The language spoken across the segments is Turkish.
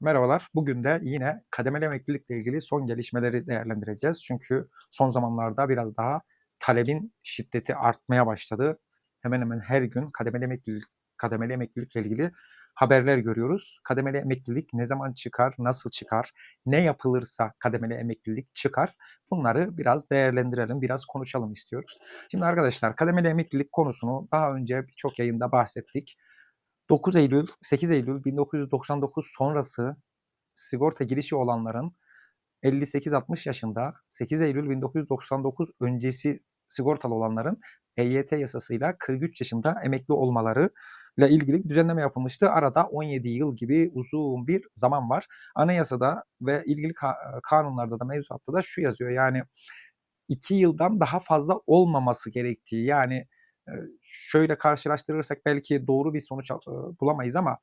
merhabalar. Bugün de yine kademeli emeklilikle ilgili son gelişmeleri değerlendireceğiz. Çünkü son zamanlarda biraz daha talebin şiddeti artmaya başladı. Hemen hemen her gün kademeli emeklilik, kademeli emeklilikle ilgili haberler görüyoruz. Kademeli emeklilik ne zaman çıkar, nasıl çıkar, ne yapılırsa kademeli emeklilik çıkar. Bunları biraz değerlendirelim, biraz konuşalım istiyoruz. Şimdi arkadaşlar kademeli emeklilik konusunu daha önce birçok yayında bahsettik. 9 Eylül, 8 Eylül 1999 sonrası sigorta girişi olanların 58-60 yaşında, 8 Eylül 1999 öncesi sigortalı olanların EYT yasasıyla 43 yaşında emekli olmaları ile ilgili bir düzenleme yapılmıştı. Arada 17 yıl gibi uzun bir zaman var. Anayasada ve ilgili kanunlarda da mevzuatta da şu yazıyor. Yani 2 yıldan daha fazla olmaması gerektiği yani şöyle karşılaştırırsak belki doğru bir sonuç bulamayız ama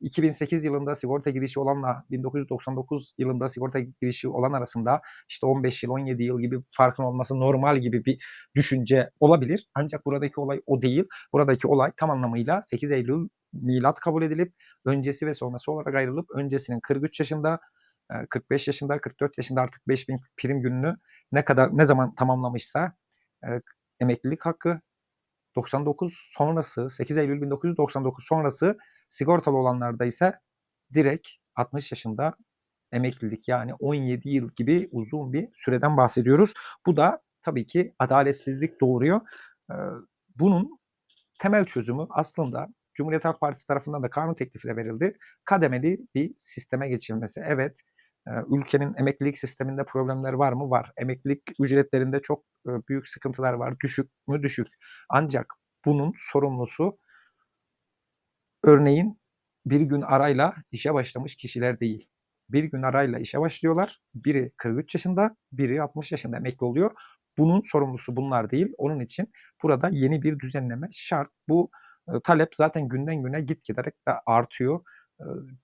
2008 yılında sigorta girişi olanla 1999 yılında sigorta girişi olan arasında işte 15 yıl 17 yıl gibi farkın olması normal gibi bir düşünce olabilir. Ancak buradaki olay o değil. Buradaki olay tam anlamıyla 8 Eylül milat kabul edilip öncesi ve sonrası olarak ayrılıp öncesinin 43 yaşında 45 yaşında 44 yaşında artık 5000 prim gününü ne kadar ne zaman tamamlamışsa emeklilik hakkı 99 sonrası 8 Eylül 1999 sonrası sigortalı olanlarda ise direkt 60 yaşında emeklilik yani 17 yıl gibi uzun bir süreden bahsediyoruz. Bu da tabii ki adaletsizlik doğuruyor. Bunun temel çözümü aslında Cumhuriyet Halk Partisi tarafından da kanun teklifi de verildi. Kademeli bir sisteme geçilmesi. Evet, ülkenin emeklilik sisteminde problemler var mı? Var. Emeklilik ücretlerinde çok büyük sıkıntılar var. Düşük mü? Düşük. Ancak bunun sorumlusu örneğin bir gün arayla işe başlamış kişiler değil. Bir gün arayla işe başlıyorlar. Biri 43 yaşında, biri 60 yaşında emekli oluyor. Bunun sorumlusu bunlar değil. Onun için burada yeni bir düzenleme şart. Bu talep zaten günden güne git giderek de artıyor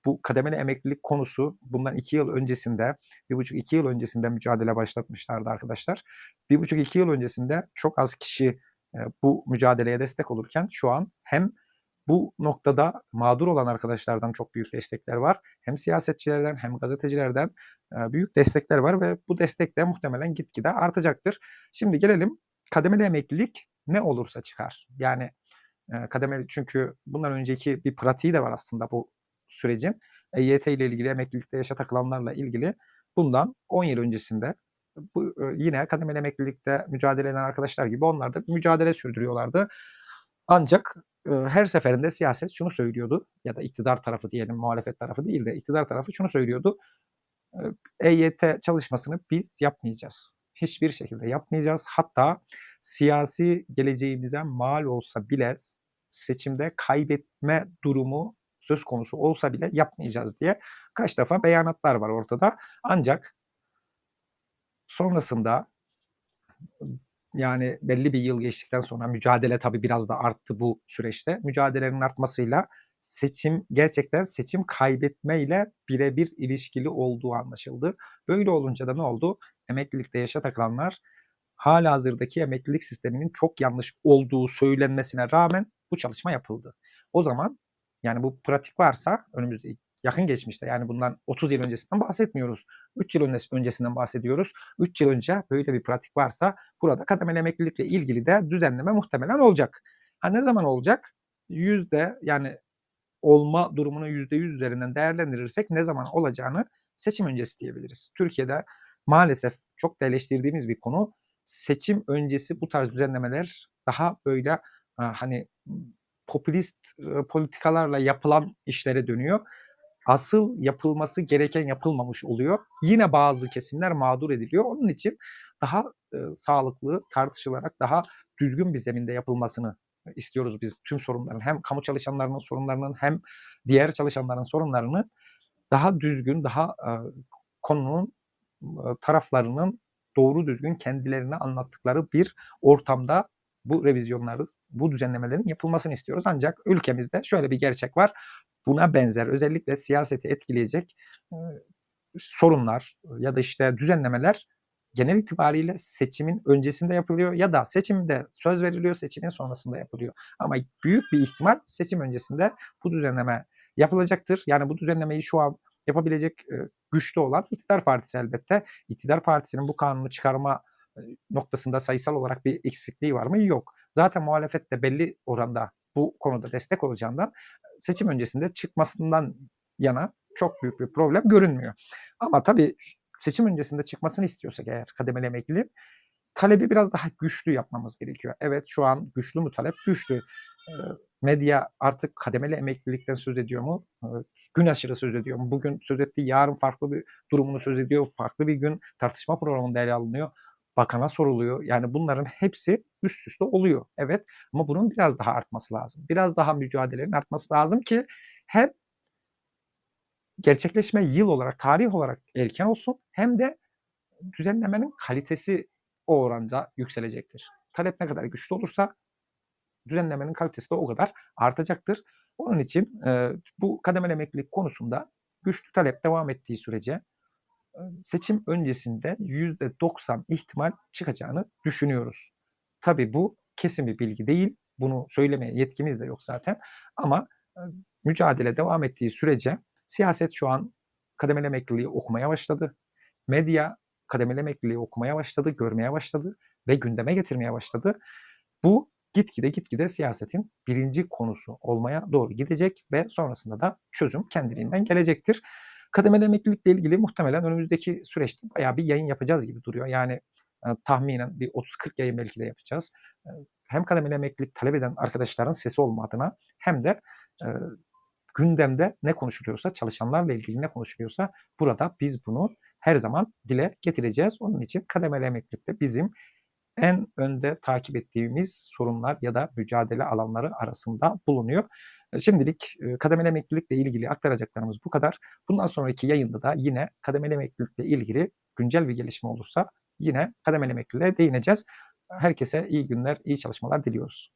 bu kademeli emeklilik konusu bundan iki yıl öncesinde, bir buçuk iki yıl öncesinde mücadele başlatmışlardı arkadaşlar. Bir buçuk iki yıl öncesinde çok az kişi bu mücadeleye destek olurken şu an hem bu noktada mağdur olan arkadaşlardan çok büyük destekler var. Hem siyasetçilerden hem gazetecilerden büyük destekler var ve bu destek de muhtemelen gitgide artacaktır. Şimdi gelelim kademeli emeklilik ne olursa çıkar. Yani kademeli çünkü bundan önceki bir pratiği de var aslında bu sürecin EYT ile ilgili emeklilikte yaşa takılanlarla ilgili bundan 10 yıl öncesinde bu yine kademeli emeklilikte mücadele eden arkadaşlar gibi onlar da mücadele sürdürüyorlardı. Ancak her seferinde siyaset şunu söylüyordu ya da iktidar tarafı diyelim muhalefet tarafı değil de iktidar tarafı şunu söylüyordu. EYT çalışmasını biz yapmayacağız. Hiçbir şekilde yapmayacağız. Hatta siyasi geleceğimize mal olsa bile seçimde kaybetme durumu söz konusu olsa bile yapmayacağız diye kaç defa beyanatlar var ortada. Ancak sonrasında yani belli bir yıl geçtikten sonra mücadele tabii biraz da arttı bu süreçte. Mücadelenin artmasıyla seçim gerçekten seçim kaybetmeyle birebir ilişkili olduğu anlaşıldı. Böyle olunca da ne oldu? Emeklilikte yaşa takılanlar hala hazırdaki emeklilik sisteminin çok yanlış olduğu söylenmesine rağmen bu çalışma yapıldı. O zaman yani bu pratik varsa önümüzde yakın geçmişte yani bundan 30 yıl öncesinden bahsetmiyoruz. 3 yıl öncesinden bahsediyoruz. 3 yıl önce böyle bir pratik varsa burada kademeli emeklilikle ilgili de düzenleme muhtemelen olacak. Ha ne zaman olacak? Yüzde yani olma durumunu yüzde yüz üzerinden değerlendirirsek ne zaman olacağını seçim öncesi diyebiliriz. Türkiye'de maalesef çok da eleştirdiğimiz bir konu seçim öncesi bu tarz düzenlemeler daha böyle hani popülist politikalarla yapılan işlere dönüyor. Asıl yapılması gereken yapılmamış oluyor. Yine bazı kesimler mağdur ediliyor. Onun için daha e, sağlıklı tartışılarak daha düzgün bir zeminde yapılmasını istiyoruz biz tüm sorunların hem kamu çalışanlarının sorunlarının hem diğer çalışanların sorunlarını daha düzgün, daha e, konunun e, taraflarının doğru düzgün kendilerine anlattıkları bir ortamda bu revizyonları bu düzenlemelerin yapılmasını istiyoruz. Ancak ülkemizde şöyle bir gerçek var. Buna benzer özellikle siyaseti etkileyecek sorunlar ya da işte düzenlemeler genel itibariyle seçimin öncesinde yapılıyor ya da seçimde söz veriliyor, seçimin sonrasında yapılıyor. Ama büyük bir ihtimal seçim öncesinde bu düzenleme yapılacaktır. Yani bu düzenlemeyi şu an yapabilecek güçlü olan iktidar partisi elbette. İktidar partisinin bu kanunu çıkarma noktasında sayısal olarak bir eksikliği var mı? Yok. Zaten muhalefet de belli oranda bu konuda destek olacağından seçim öncesinde çıkmasından yana çok büyük bir problem görünmüyor. Ama tabii seçim öncesinde çıkmasını istiyorsak eğer kademeli emekliliğin talebi biraz daha güçlü yapmamız gerekiyor. Evet şu an güçlü mü talep? Güçlü. Medya artık kademeli emeklilikten söz ediyor mu? Gün aşırı söz ediyor mu? Bugün söz ettiği yarın farklı bir durumunu söz ediyor. Farklı bir gün tartışma programında ele alınıyor. Bakana soruluyor. Yani bunların hepsi üst üste oluyor. Evet ama bunun biraz daha artması lazım. Biraz daha mücadelenin artması lazım ki hem gerçekleşme yıl olarak, tarih olarak erken olsun hem de düzenlemenin kalitesi o oranda yükselecektir. Talep ne kadar güçlü olursa düzenlemenin kalitesi de o kadar artacaktır. Onun için e, bu kademeli emeklilik konusunda güçlü talep devam ettiği sürece seçim öncesinde %90 ihtimal çıkacağını düşünüyoruz. Tabi bu kesin bir bilgi değil. Bunu söylemeye yetkimiz de yok zaten. Ama e, mücadele devam ettiği sürece siyaset şu an kademeli emekliliği okumaya başladı. Medya kademeli emekliliği okumaya başladı, görmeye başladı ve gündeme getirmeye başladı. Bu gitgide gitgide siyasetin birinci konusu olmaya doğru gidecek ve sonrasında da çözüm kendiliğinden gelecektir. Kademeli emeklilikle ilgili muhtemelen önümüzdeki süreçte bayağı bir yayın yapacağız gibi duruyor. Yani e, tahminen bir 30-40 yayın belki de yapacağız. E, hem kademeli emeklilik talep eden arkadaşların sesi olma adına hem de e, gündemde ne konuşuluyorsa, çalışanlarla ilgili ne konuşuluyorsa burada biz bunu her zaman dile getireceğiz. Onun için kademeli emeklilik de bizim en önde takip ettiğimiz sorunlar ya da mücadele alanları arasında bulunuyor. Şimdilik kademeli emeklilikle ilgili aktaracaklarımız bu kadar. Bundan sonraki yayında da yine kademeli emeklilikle ilgili güncel bir gelişme olursa yine kademeli emekliliğe değineceğiz. Herkese iyi günler, iyi çalışmalar diliyoruz.